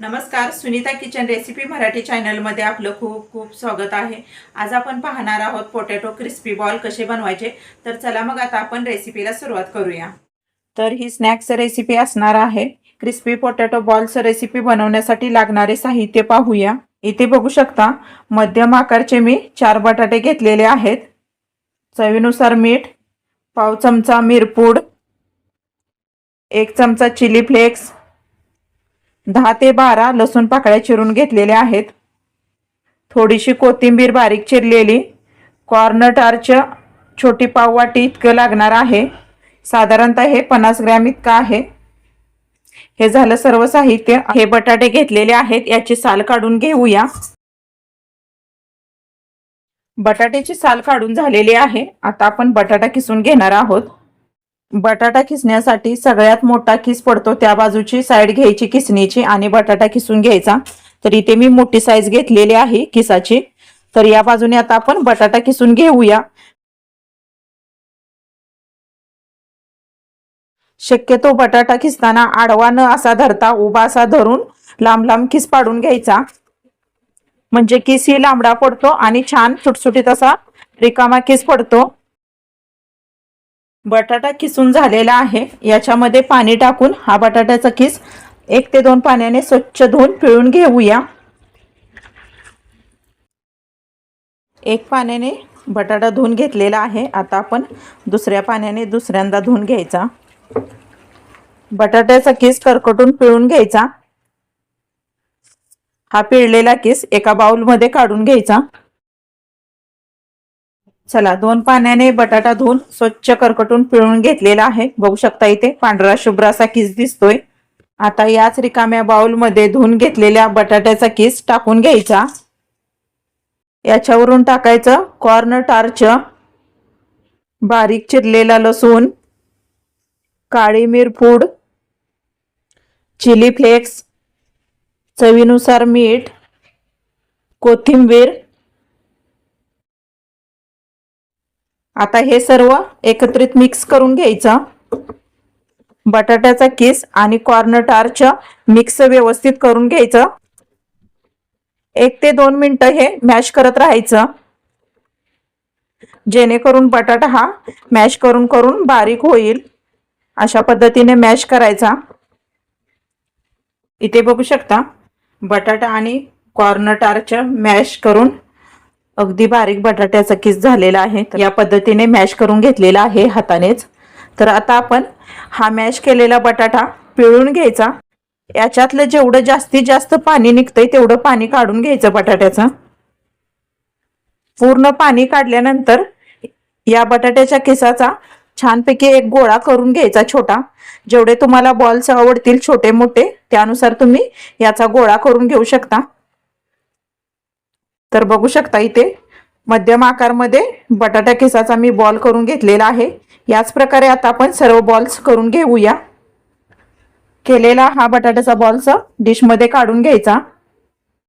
नमस्कार Sunita kitchen recipe Marathi चॅनलमध्ये आपलं खूप खूप स्वागत आहे. आज आपण पाहणार आहोत पोटॅटो क्रिस्पी बॉल कसे बनवायचे. तर चला मग आता आपण रेसिपीला सुरुवात करूया. तर ही स्नॅक्स रेसिपी असणार आहे. क्रिस्पी पोटॅटो बॉल्स रेसिपी बनवण्यासाठी लागणारे साहित्य पाहूया. इथे बघू शकता मध्यम आकारचे मी चार बटाटे घेतलेले आहेत. चवीनुसार मीठ पाव चमचा मिरपूड एक चमचा चिली फ्लेक्स दहा ते बारा लसूण पाकळ्या चिरून घेतलेल्या आहेत. थोडीशी कोथिंबीर बारीक चिरलेली. कॉर्न छोटी पाववाटी इतकं लागणार आहे. साधारणतः हे पन्नास ग्रॅम इतकं आहे. हे झालं सर्व साहित्य. हे बटाटे घेतलेले आहेत. याची साल काढून घेऊया. बटाट्याची साल काढून झालेली आहे. आता आपण बटाटा किसून घेणार आहोत. बटाटा किसण्यासाठी सगळ्यात मोठा किस पडतो. त्या बाजूची साईड घ्यायची किसणीची आणि बटाटा किसून घ्यायचा. तर इथे मी मोठी साईज घेतलेली आहे किसाची तर या बाजूने आता आपण बटाटा किसून घेऊया. शक्यतो बटाटा किसताना आडवा न असा धरता उभा असा धरून लांब लांब किस पाडून घ्यायचा. म्हणजे किस ही लांबडा पडतो आणि छान सुटसुटीत असा रिकामा किस पडतो. बटाटा किसून झालेला आहे. याच्यामध्ये पाणी टाकून हा बटाट्याचा किस एक ते दोन पाण्याने स्वच्छ धुवून पिळून घेऊया. एक पाण्याने बटाटा धुवून घेतलेला आहे. आता आपण दुसऱ्या पाण्याने दुसऱ्यांदा धुवून घ्यायचा. बटाट्याचा किस करकटून पिळून घ्यायचा. हा पिळलेला किस एका बाउलमध्ये काढून घ्यायचा. चला दोन पाण्याने बटाटा धुवून स्वच्छ करकटून पिळून घेतलेला आहे. बघू शकता इथे पांढरा शुभ्र असा किस दिसतोय. आता याच रिकाम्या बाउलमध्ये धुवून घेतलेल्या बटाट्याचा किस टाकून घ्यायचा. याच्यावरून टाकायचं कॉर्न टार्च बारीक चिरलेला लसूण काळी मिरपूड चिली फ्लेक्स चवीनुसार मीठ कोथिंबीर आता हे सर्व एकत्रित मिक्स करून घ्यायचं. बटाट्याचा किस आणि कॉर्न टार्च मिक्स व्यवस्थित करून घ्यायचं. एक ते दोन मिनटं हे मॅश करत राहायचं. जेणेकरून बटाटा हा मॅश करून करून बारीक होईल. अशा पद्धतीने मॅश करायचा. इथे बघू शकता बटाटा आणि कॉर्न टार्च मॅश करून अगदी बारीक बटाट्याचा किस झालेला आहे. तर या पद्धतीने मॅश करून घेतलेला आहे हातानेच. तर आता आपण हा मॅश केलेला बटाटा पिळून घ्यायचा. याच्यातलं जेवढं जास्तीत जास्त पाणी निघतंय तेवढं पाणी काढून घ्यायचं बटाट्याचं. पूर्ण पाणी काढल्यानंतर या बटाट्याच्या किसाचा छानपैकी एक गोळा करून घ्यायचा छोटा. जेवढे तुम्हाला बॉल्स आवडतील छोटे मोठे त्यानुसार तुम्ही याचा गोळा करून घेऊ शकता. तर बघू शकता इथे मध्यम आकारमध्ये बटाटा केसाचा मी बॉल करून घेतलेला आहे. याच प्रकारे आता आपण सर्व बॉल्स करून घेऊया. केलेला हा बटाट्याचा बॉल्स डिशमध्ये काढून घ्यायचा.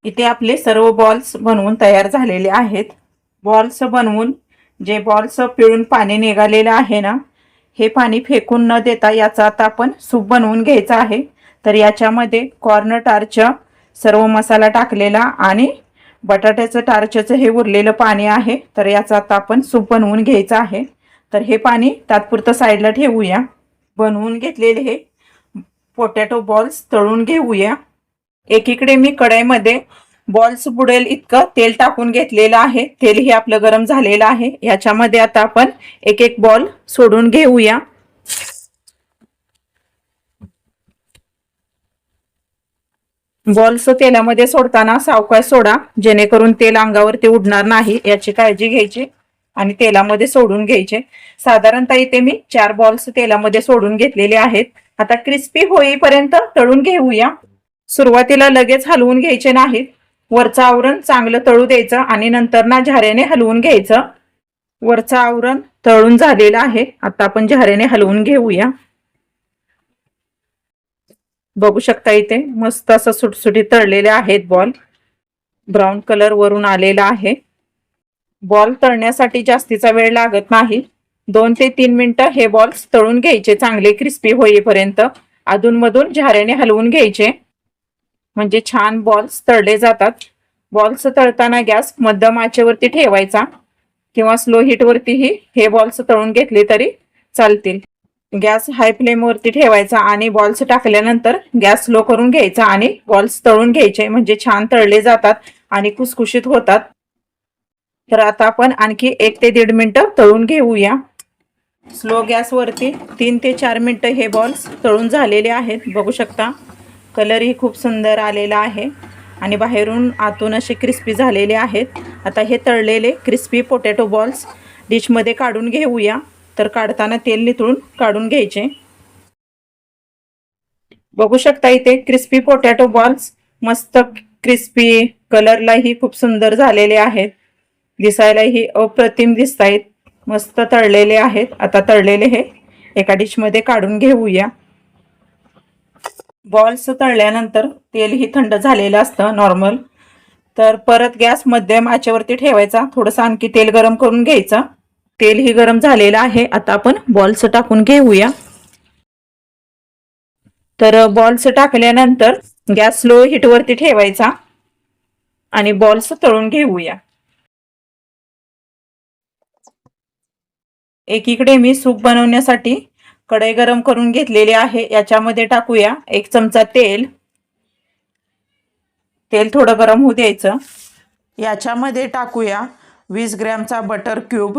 इथे आपले सर्व बॉल्स बनवून तयार झालेले आहेत. बॉल्स बनवून जे बॉल्स पिळून पाणी निघालेलं आहे ना हे पाणी फेकून न देता याचा आता आपण सूप बनवून घ्यायचा आहे. तर याच्यामध्ये कॉर्न सर्व मसाला टाकलेला आणि बटाट्याचं टार्चचं हे उरलेलं पाणी आहे. तर याचं आता आपण सूप बनवून घ्यायचं आहे. तर हे पाणी तात्पुरतं साईडला ठेवूया. बनवून घेतलेले हे पोटॅटो बॉल्स तळून घेऊया. एकीकडे मी कढईमध्ये बॉल्स बुडेल इतकं तेल टाकून घेतलेलं आहे. तेल हे आपलं गरम झालेलं आहे. याच्यामध्ये आता आपण एक एक बॉल सोडून घेऊया. बॉल्स तेलामध्ये सोडताना सावकाश सोडा जेणेकरून तेल अंगावरती उडणार नाही याची काळजी घ्यायची आणि तेलामध्ये सोडून घ्यायचे. साधारणतः इथे मी चार बॉल्स तेलामध्ये सोडून घेतलेले आहेत. आता क्रिस्पी होईपर्यंत तळून घेऊया. सुरुवातीला लगेच हलवून घ्यायचे नाहीत. वरचं आवरण चांगलं तळू द्यायचं आणि नंतर ना झाऱ्याने हलवून घ्यायचं. वरचं आवरण तळून झालेलं आहे. आता आपण झाऱ्याने हलवून घेऊया. बघू शकता इथे. मस्त असं सुटसुटीत तळलेले आहेत बॉल. ब्राऊन कलर वरून आलेला आहे. बॉल तळण्यासाठी जास्तीचा वेळ लागत नाही. दोन ते तीन मिनिटं हे बॉल्स तळून घ्यायचे चांगले क्रिस्पी होईपर्यंत. अधूनमधून झाऱ्याने हलवून घ्यायचे. म्हणजे छान बॉल्स तळले जातात. बॉल्स तळताना गॅस मध्यम आचेवरती ठेवायचा. किंवा स्लो हीटवरतीही हे बॉल्स तळून घेतले तरी चालतील. गॅस हाय फ्लेमवरती ठेवायचा आणि बॉल्स टाकल्यानंतर गॅस स्लो करून घ्यायचा आणि बॉल्स तळून घ्यायचे म्हणजे छान तळले जातात आणि कुसकुशीत होतात. तर आता आपण आणखी एक ते दीड मिनटं तळून घेऊया. स्लो गॅसवरती तीन ते चार मिनटं हे बॉल्स तळून झालेले आहेत. बघू शकता कलरही खूप सुंदर आलेला आहे आणि बाहेरून आतून असे क्रिस्पी झालेले आहेत. आता हे तळलेले क्रिस्पी पोटॅटो बॉल्स डिशमध्ये काढून घेऊया. तर काढताना तेल नितळून काढून घ्यायचे. बघू शकता इथे क्रिस्पी पोटॅटो बॉल्स मस्त क्रिस्पी कलरलाही खूप सुंदर झालेले आहेत. दिसायलाही अप्रतिम दिसत आहेत मस्त तळलेले आहेत. आता तळलेले हे एका डिशमध्ये काढून घेऊया. बॉल्स तळल्यानंतर तेलही थंड झालेलं असतं नॉर्मल तर परत गॅस मध्यम आचेवरती ठेवायचा. थोडंसं आणखी तेल गरम करून घ्यायचं. तेलही गरम झालेलं आहे. आता आपण बॉल्स टाकून घेऊया. तर बॉल्स टाकल्यानंतर गॅस स्लो हीटवरती ठेवायचा आणि बॉल्स तळून घेऊया. एकीकडे मी सूप बनवण्यासाठी कढई गरम करून घेतलेली आहे. याच्यामध्ये टाकूया एक चमचा तेल. तेल थोडं गरम होऊ द्यायचं. याच्यामध्ये टाकूया वीस ग्रॅमचा बटर क्यूब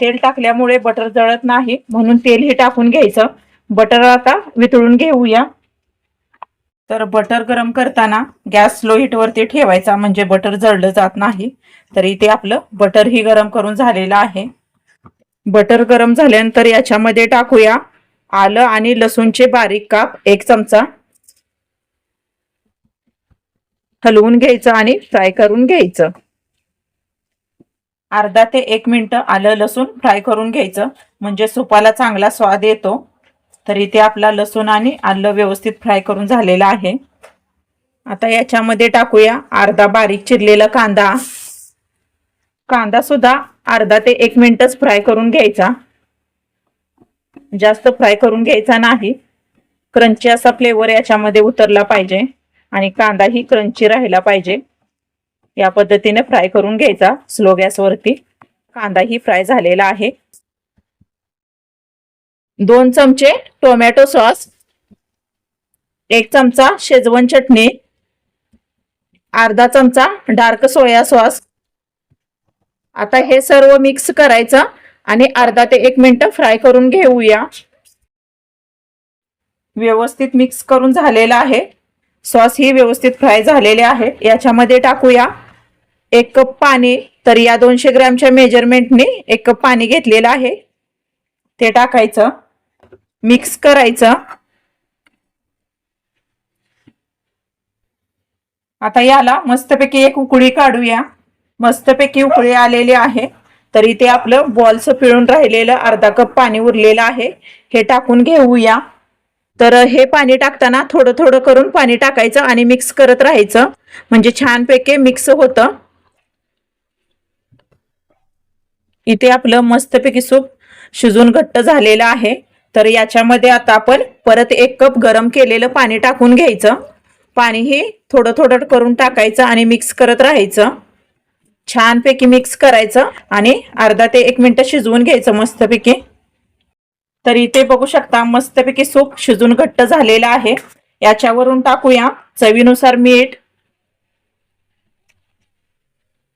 तेल टाकल्यामुळे बटर जळत नाही म्हणून तेल हे टाकून घ्यायचं. बटर आता वितळून घेऊया. तर बटर गरम करताना गॅस स्लो हीटवरती ठेवायचा म्हणजे बटर जळलं जात नाही. तर इथे आपलं बटरही गरम करून झालेलं आहे. बटर गरम झाल्यानंतर याच्यामध्ये टाकूया आलं आणि लसूणचे बारीक काप एक चमचा हलवून घ्यायचं आणि फ्राय करून घ्यायचं. अर्धा ते एक मिनिट आलं लसूण फ्राय करून घ्यायचं. म्हणजे सुपाला चांगला स्वाद येतो. तर इथे आपला लसूण आणि आलं व्यवस्थित फ्राय करून झालेला आहे. आता याच्यामध्ये टाकूया अर्धा बारीक चिरलेला कांदा. कांदा सुद्धा अर्धा ते एक मिनिटच फ्राय करून घ्यायचा. जास्त फ्राय करून घ्यायचा नाही. क्रंची असा फ्लेवर याच्यामध्ये उतरला पाहिजे. आणि कांदाही क्रंची राहिला पाहिजे. या पद्धतीने फ्राय करून घ्यायचा स्लो गॅसवरती. कांदा ही फ्राय झालेला आहे. दोन चमचे टोमॅटो सॉस एक चमचा शेजवन चटणी अर्धा चमचा डार्क सोया सॉस. आता हे सर्व मिक्स करायचं आणि अर्धा ते एक मिनिट फ्राय करून घेऊया. व्यवस्थित मिक्स करून झालेला आहे. सॉस ही व्यवस्थित फ्राय झालेले आहे. याच्यामध्ये टाकूया एक कप पाणी. तर या दोनशे ग्रॅमच्या मेजरमेंटने एक कप पाणी घेतलेलं आहे. ते टाकायचं. मिक्स करायचं. आता याला मस्तपैकी एक उकळी काढूया. मस्तपैकी उकळी आलेली आहे. तर इथे आपलं बॉल्स पिळून राहिलेलं अर्धा कप पाणी उरलेलं आहे. हे टाकून घेऊया. तर हे पाणी टाकताना थोडं थोडं करून पाणी टाकायचं आणि मिक्स करत राहायचं. म्हणजे छानपैकी मिक्स होतं. इथे आपलं मस्तपैकी सूप शिजून घट्ट झालेलं आहे. तर याच्यामध्ये आता आपण परत एक कप गरम केलेलं पाणी टाकून घ्यायचं. पाणी हे थोडं थोडं करून टाकायचं आणि मिक्स करत राहायचं. छानपैकी मिक्स करायचं आणि अर्धा ते एक मिनटं शिजवून घ्यायचं मस्तपैकी. तर इथे बघू शकता मस्तपैकी सूप शिजून घट्ट झालेलं आहे. याच्यावरून टाकूया चवीनुसार मीठ.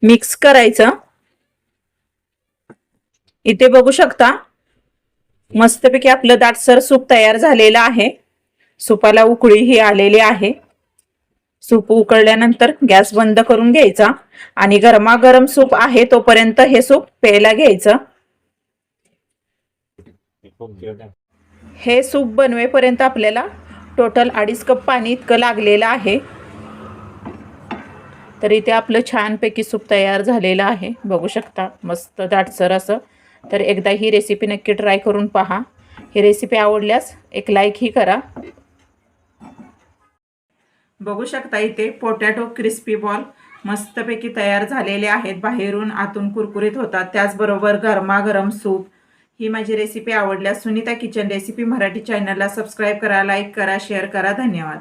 मिक्स करायचं. इथे बघू शकता मस्तपैकी आपलं दाटसर सूप तयार झालेलं आहे. सुपाला उकळी ही आलेली आहे. सूप उकळल्यानंतर गॅस बंद करून घ्यायचा आणि गरमागरम सूप आहे तोपर्यंत हे सूप प्यायला घ्यायचं. हे सूप बनवेपर्यंत आपल्याला टोटल अडीच कप पाणी इतकं लागलेलं आहे. तर इथे आपलं छानपैकी सूप तयार झालेलं आहे. बघू शकता मस्त दाटसर असं. तर एकदा ही रेसिपी नक्की ट्राय करून पहा. ही रेसिपी आवडल्यास एक लाईकही करा. बघू शकता इथे पोटॅटो क्रिस्पी बॉल मस्तपैकी तयार झालेले आहेत. बाहेरून आतून कुरकुरीत होतात. त्याचबरोबर गरमागरम सूप ही माझी रेसिपी आवडल्यास सुनीता किचन रेसिपी मराठी चॅनलला सबस्क्राईब करा लाईक करा शेअर करा. धन्यवाद.